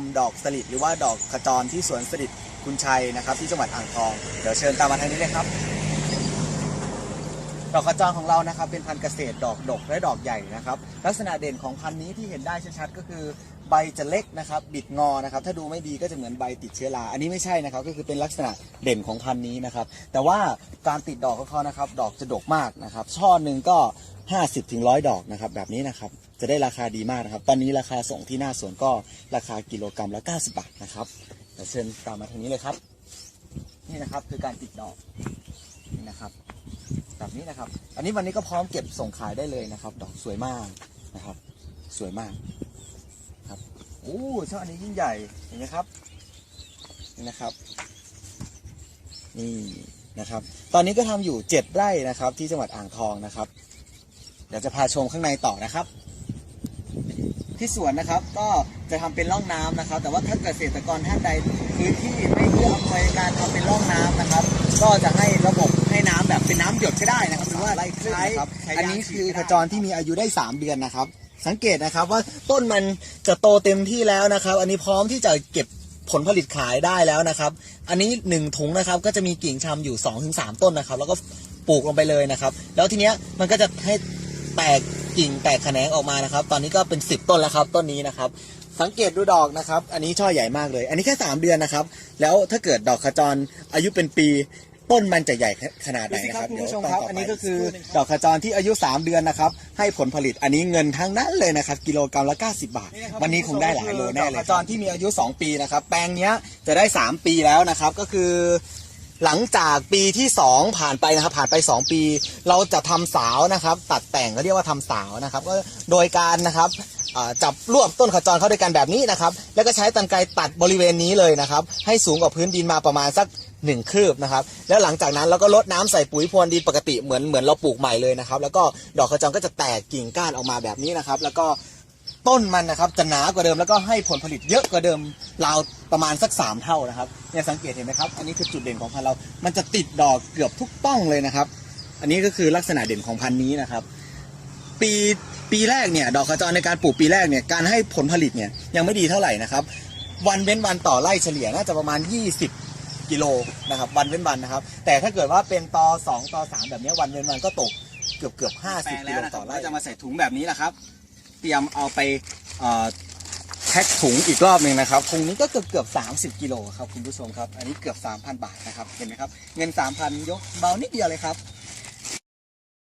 มดอกสลิดหรือว่าดอกขจรที่สวนสลิดคุณชัยนะครับ ที่จังหวัดอ่างทอง เดี๋ยวเชิญตามมาทางนี้เลยครับ ดอกขจรของเรานะครับ เป็นพันธุ์เกษตรดอกดกและดอกใหญ่นะครับ ลักษณะเด่นของพันธุ์นี้ที่เห็นได้ชัดๆก็คือ ใบจะเล็กนะครับ บิดงอนะครับ ถ้าดูไม่ดีก็จะเหมือนใบติดเชื้อรา อันนี้ไม่ใช่นะครับ ก็คือเป็นลักษณะเด่นของพันธุ์นี้นะครับ แต่ว่าการติดดอกของเขานะครับ ดอกจะดกมากนะครับ ช่อหนึ่งก็ 50ถึงร้อยดอกนะครับ แบบนี้นะครับ จะได้ราคาดีมากนะครับ ตอนนี้ราคาส่งที่หน้าสวนก็ราคากิโลกรัมละ 90 บาทนะครับเดี๋ยวเชิญตามมาทางนี้เลยครับ นี่นะครับคือการติดดอกนี่นะครับ แบบนี้นะครับ อันนี้วันนี้ก็พร้อมเก็บส่งขายได้เลยนะครับ ดอกสวยมากนะครับ สวยมาก อ้ช่ออันนี้ยิ่งใหญ่เห็นไหมครับนี่นะครับ นี่นะครับ ตอนนี้ก็ทำอยู่เจ็ดไร่นะครับ ที่จังหวัดอ่างทองนะครับ เดี๋ยวจะพาชมข้างในต่อนะครับ ที่สวนนะครับก็จะทำเป็นร่องน้ำนะครับ แต่ว่าถ้าเกษตรกรท่านใดพื้นที่ไม่เอื้ออำนวยการทำเป็นร่องน้ำนะครับ ก็จะให้ระบบให้น้ำแบบเป็นน้ำหยดก็ได้นะครับหรือว่าไล่คลื่นนะครับอันนี้คือขจรที่มีอายุได้ 3 เดือนนะครับ สังเกตนะครับว่าต้นมันจะโตเต็มที่แล้วนะครับ อันนี้พร้อมที่จะเก็บผลผลิตขายได้แล้วนะครับ อันนี้หนึ่งถุงนะครับก็จะมีกิ่งชำอยู่ 2-3 ต้นนะครับ แล้วก็ปลูกลงไปเลยนะครับ แล้วทีเนี้ยมันก็จะให้แตกกิ่งแตกแขนงออกมานะครับ ตอนนี้ก็เป็น 10 ต้นแล้วครับ ต้นนี้นะครับ สังเกตดูดอกนะครับ อันนี้ช่อใหญ่มากเลย อันนี้แค่ 3 เดือนนะครับ แล้วถ้าเกิดดอกขจรอายุเป็นปี ต้นมันจะใหญ่ขนาดไหนนะครับคุณผู้ชมครับอันนี้ก็คือดอกขจรที่อายุ 3 เดือนนะครับ ให้ผลผลิตอันนี้เงินทั้งนั้นเลยนะครับ กิโลกรัมละ 90 บาท วันนี้คงได้หลายโลแน่เลยดอกขจรที่มีอายุ 2 ปีนะครับ แปลงเนี้ยจะได้ 3 ปีแล้วนะครับ ก็คือ หลังจากปีที่ 2 ผ่านไปนะครับ ผ่านไป 2 ปี เราจะทำสาวนะครับ ตัดแต่งก็เรียกว่าทำสาวนะครับ ก็โดยการนะครับอ่าจับรวบต้นขจรเข้าด้วยกันแบบนี้นะครับ แล้วก็ใช้ตันไกรตัดบริเวณนี้เลยนะครับ ให้สูงกว่าพื้นดินมาประมาณสัก หนึ่งคืบนะครับ แล้วหลังจากนั้นเราก็ลดน้ำใส่ปุ๋ยพรวนดินปกติเหมือนเหมือนเราปลูกใหม่เลยนะครับ แล้วก็ดอกขจรก็จะแตกกิ่งก้านออกมาแบบนี้นะครับ แล้วก็ต้นมันนะครับจะหนากว่าเดิมแล้วก็ให้ผลผลิตเยอะกว่าเดิมราวประมาณสัก 3 เท่านะครับเนี่ยสังเกตเห็นไหมครับอันนี้คือจุดเด่นของพันธุ์เรา มันจะติดดอกเกือบทุกต้องเลยนะครับ อันนี้ก็คือลักษณะเด่นของพันธุ์นี้นะครับ ปีปีแรกเนี่ยดอกขจรในการปลูกปีแรกเนี่ยการให้ผลผลิตเนี่ยยังไม่ดีเท่าไหร่นะครับ วันเว้นวันต่อไร่เฉลี่ยน่าจะประมาณ 20 กิโลนะครับวันเว้นวันนะครับ แต่ถ้าเกิดว่าเป็นตอ2ตอ3แบบเนี้ยวันเว้นวันก็ตกเกือบเกือบ50กิโลต่อไร่จะมาใส่ถุงแบบนี้แหละครับ เตรียมเอาไปเอ่อแพ็คถุงอีกรอบหนึ่งนะครับถุงนี้ก็เกือบเกือบ30กิโลครับคุณผู้ชมครับ อันนี้เกือบ3,000บาทนะครับ เห็นไหมครับ เงิน3,000ยกเบานิดเดียวเลยครับ